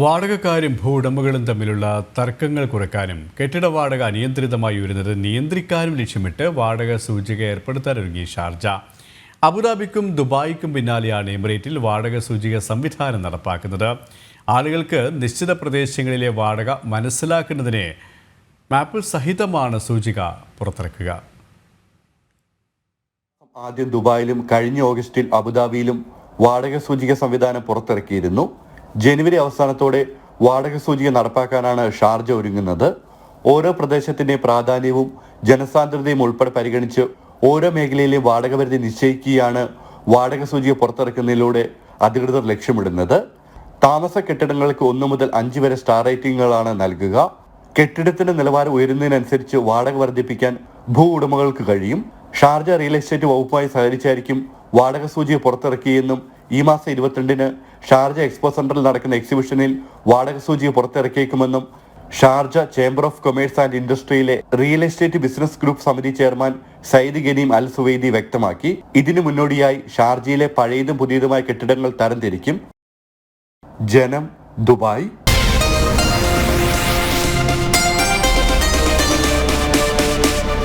വാടകക്കാരും ഭൂവുടമകളും തമ്മിലുള്ള തർക്കങ്ങൾ കുറയ്ക്കാനും കെട്ടിട വാടക അനിയന്ത്രിതമായി ഉയരുന്നത് നിയന്ത്രിക്കാനും ലക്ഷ്യമിട്ട് വാടക സൂചിക ഏർപ്പെടുത്താനൊരുങ്ങി ഷാർജ. അബുദാബിക്കും ദുബായിക്കും പിന്നാലെയാണ് എമിറേറ്റിൽ വാടക സൂചിക സംവിധാനം നടപ്പാക്കുന്നത്. ആളുകൾക്ക് നിശ്ചിത പ്രദേശങ്ങളിലെ വാടക മനസ്സിലാക്കുന്നതിന് മാപ്പ് സഹിതമാണ് സൂചിക പുറത്തിറക്കുക. ആദ്യം ദുബായിലും കഴിഞ്ഞ ഓഗസ്റ്റിൽ അബുദാബിയിലും വാടക സൂചിക സംവിധാനം പുറത്തിറക്കിയിരുന്നു. ജനുവരി അവസാനത്തോടെ വാടക സൂചിക നടപ്പാക്കാനാണ് ഷാർജ ഒരുങ്ങുന്നത്. ഓരോ പ്രദേശത്തിന്റെ പ്രാധാന്യവും ജനസാന്ദ്രതയും ഉൾപ്പെടെ പരിഗണിച്ച് ഓരോ മേഖലയിലെയും വാടക പരിധി നിശ്ചയിക്കുകയാണ് വാടക സൂചിക പുറത്തിറക്കുന്നതിലൂടെ അധികൃതർ ലക്ഷ്യമിടുന്നത്. താമസ കെട്ടിടങ്ങൾക്ക് ഒന്നു മുതൽ അഞ്ച് വരെ സ്റ്റാർ റേറ്റിംഗുകളാണ് നൽകുക. കെട്ടിടത്തിന്റെ നിലവാരം ഉയരുന്നതിനനുസരിച്ച് വാടക വർദ്ധിപ്പിക്കാൻ ഭൂ ഉടമകൾക്ക് കഴിയും. ഷാർജ റിയൽ എസ്റ്റേറ്റ് വകുപ്പുമായി സഹകരിച്ചായിരിക്കും വാടക സൂചിക പുറത്തിറക്കിയെന്നും ഈ മാസം ഇരുപത്തിരണ്ടിന് ഷാർജ എക്സ്പോ സെന്ററിൽ നടക്കുന്ന എക്സിബിഷനിൽ വാടക സൂചി പുറത്തിറക്കിയേക്കുമെന്നും Sharjah chamber of commerce and ഇൻഡസ്ട്രിയിലെ real estate business group സമിതി chairman Saeed Ghanim Al Suwaidi വ്യക്തമാക്കി. ഇതിനു മുന്നോടിയായി ഷാർജയിലെ പഴയതും പുതിയതുമായ കെട്ടിടങ്ങൾ തരംതിരിക്കും. ജനം ദുബായ്